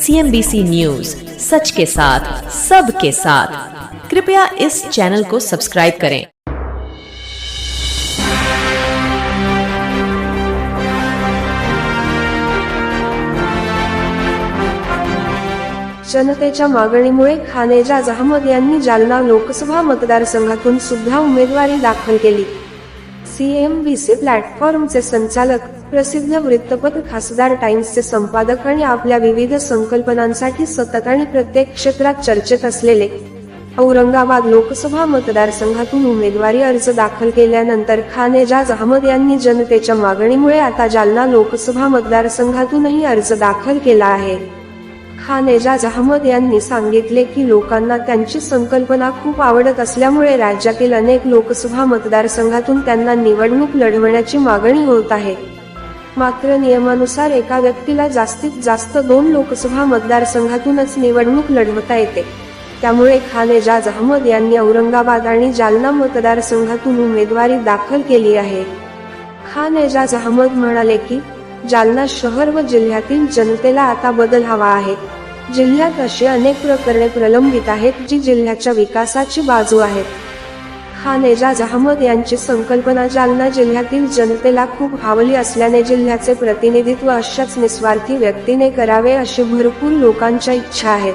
सीएमबीसी news सच के साथ सबके साथ। कृपया इस चैनल को सब्सक्राइब करें। जनतेच्या मागणीमुळे खानेजाज अहमद यांनी जालना लोकसभा मतदारसंघातून सुद्धा उमेदवारी दाखल केली. सीएमबीसी प्लॅटफॉर्मचे संचालक प्रसिद्ध वृत्तपत्र खासदार टाइम्सचे संपादक आणि आपल्या विविध संकल्पनांसाठी सतत आणि प्रत्येक क्षेत्रात चर्चेत असलेले औरंगाबाद लोकसभा मतदारसंघातून उमेदवारी अर्ज दाखल केल्यानंतर खानेजाज अहमद यांनी जनतेच्या मागणीमुळे आता जालना लोकसभा मतदारसंघातूनही अर्ज दाखल केला आहे. खान एजाज अहमद यांनी सांगितले की लोकांना त्यांची संकल्पना खूप आवडत असल्यामुळे राज्यातील अनेक लोकसभा मतदारसंघातून त्यांना निवडणूक लढवण्याची मागणी होत आहे. मात्र नियमानुसार एका व्यक्तीला जास्तीत जास्त दोन लोकसभा मतदारसंघातूनच निवडणूक लढवता येते. त्यामुळे खान एजाज अहमद यांनी औरंगाबाद आणि जालना मतदारसंघातून उमेदवारी दाखल केली आहे. खान एजाज अहमद म्हणाले की जालना शहर व जिल्ह्यातील जनतेला आता बदल हवा आहे. जिल्ह्यात अशी अनेक प्रकरणे प्रलंबित आहेत जी जिल्ह्याच्या विकासाची बाजू आहेत. खान एजाज अहमद यांची संकल्पना जालना जिल्ह्यातील जनतेला खूप भावली असल्याने जिल्ह्याचे प्रतिनिधित्व अशाच निस्वार्थी व्यक्तीने करावे अशी भरपूर लोकांच्या इच्छा आहेत.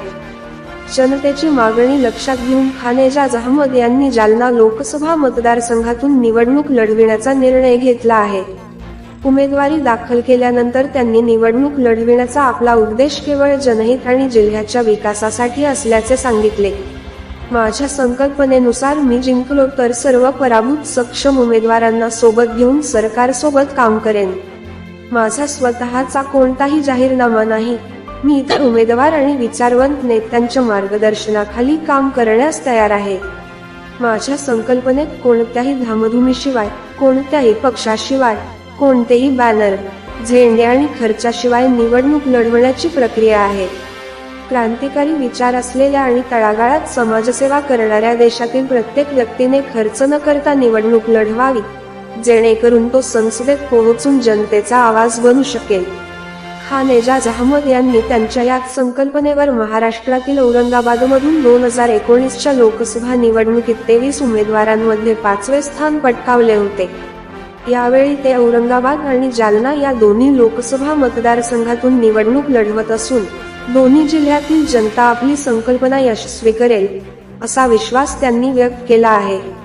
जनतेची मागणी लक्षात घेऊन खानेजाज अहमद यांनी जालना लोकसभा मतदारसंघातून निवडणूक लढविण्याचा निर्णय घेतला आहे. उमेदवारी दाखल केल्यानंतर त्यांनी निवडणूक लढविण्याचा आपला उद्देश केवळ जनहित आणि जिल्ह्याच्या विकासासाठी असल्याचे सांगितले. माझ्या संकल्पनेनुसार मी जिंकलो तर सर्व पराभूत सक्षम उमेदवारांना सोबत घेऊन सरकारसोबत काम करेन. माझा स्वतःचा कोणताही जाहीरनामा नाही. मी इतर उमेदवार आणि विचारवंत नेत्यांच्या मार्गदर्शनाखाली काम करण्यास तयार आहे. माझ्या संकल्पनेत कोणत्याही धामधुमीशिवाय कोणत्याही पक्षाशिवाय कोणतेही बॅनर झेंडे आणि खर्चाशिवाय निवडणूक लढवण्याची प्रक्रिया आहे. क्रांतिकारी विचार असलेल्या आणि तळागाळात समाजसेवा करणाऱ्या देशातील प्रत्येक व्यक्तीने खर्च न करता निवडणूक लढवावी जेणेकरून तो संसदेत पोहोचून जनतेचा आवाज बनू शकेल. खान एजाज अहमद यांनी त्यांच्या या संकल्पनेवर महाराष्ट्रातील औरंगाबादमधून दोन हजार एकोणीसच्या लोकसभा निवडणुकीत तेवीस उमेदवारांमध्ये पाचवे स्थान पटकावले होते. यावेळी ते औरंगाबाद आणि जालना या दोन्ही लोकसभा मतदारसंघातून निवडणूक लढवत असून दोन्ही जिल्ह्यातील जनता आपली संकल्पना यशस्वी करेल असा विश्वास त्यांनी व्यक्त केला आहे.